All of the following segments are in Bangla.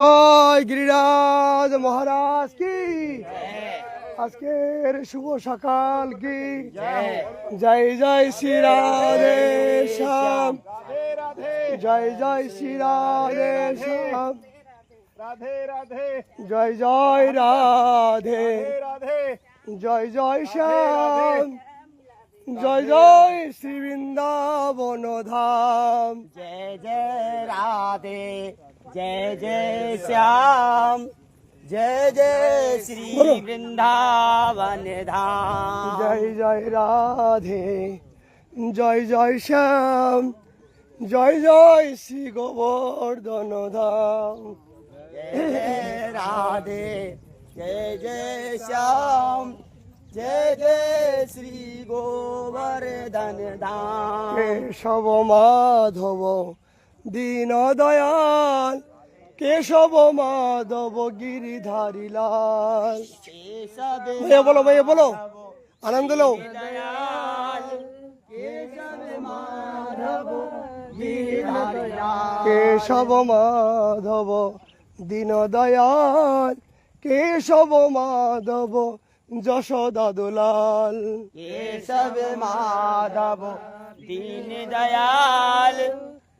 জয় গিরিরাজ মহারাজ কি? আজকের শুভ সকাল কি? জয় জয় শ্রী রাধে শ্যাম। জয় জয় শ্রী রাধে শ্যাম। রাধে রাধে জয় জয় রাধে রাধে। জয় জয় শ্যাম। জয় জয় শ্রী বৃন্দাবন ধাম। জয় জয় রাধে। जय जय श्याम जय जय श्री वृंदावन धाम জয় জয় রাধে জয় জয় শ্যাম জয় জয় শ্রী গোবর্ধন ধাম जय जय राधे जय जय श्याम जय जय श्री गोवर्धन धाम কেশব মাধব দীন দয়াল কেশব মাধব গিরিধারী ভাইয়া বলো ভাইয়া বলো। আনন্দ লো কেশব মাধব দীন দয়াল কেশব মাধব যশোদা দাদুলাল কেশব মাধব দীন দয়াল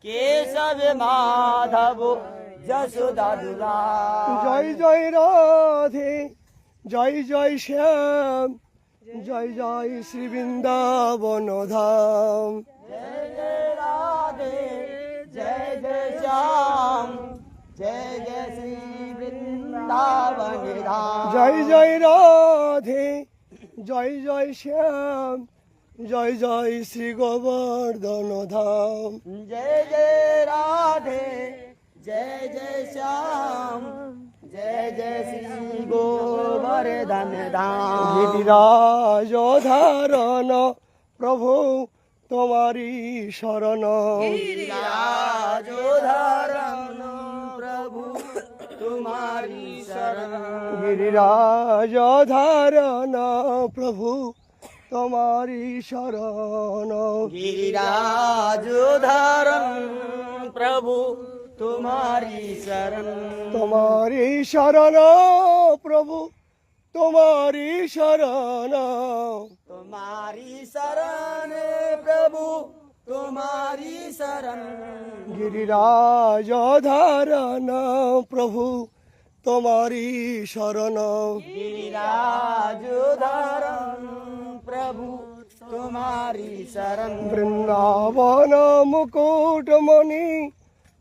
কেশব মাধব যশোদা জয় জয় রাধে জয় জয় শ্যাম জয় জয় শ্রী বৃন্দাবন ধাম জয় জয় রাধে জয় জয় শ্যাম জয় জয় শ্রী বৃন্দাবন ধাম জয় জয় রাধে জয় জয় শ্যাম জয় জয় শ্রী গোবর্ধন ধাম। জয় জয় রাধে জয় জয় শ্যাম জয় জয় শ্রী গোবর্ধন ধাম। ধারণ প্রভু তোমারি শরণ। ধারণ প্রভু তোমারি শরণ। গিরিরাজ ধারণ প্রভু তোমারি শরণ। গিরিরাজ ধারণ প্রভু তোমারি শরণ। তোমারি শরণ প্রভু তোমারি শরণ। তোমারি শরণ প্রভু তোমারি শরণ। গিরিরাজ ধারণ প্রভু তোমারি শরণ। গিরিরাজ ধারণ তোমারি শরণ। বৃন্দাবন মুকুটমণি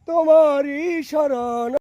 তোমারি শরণ।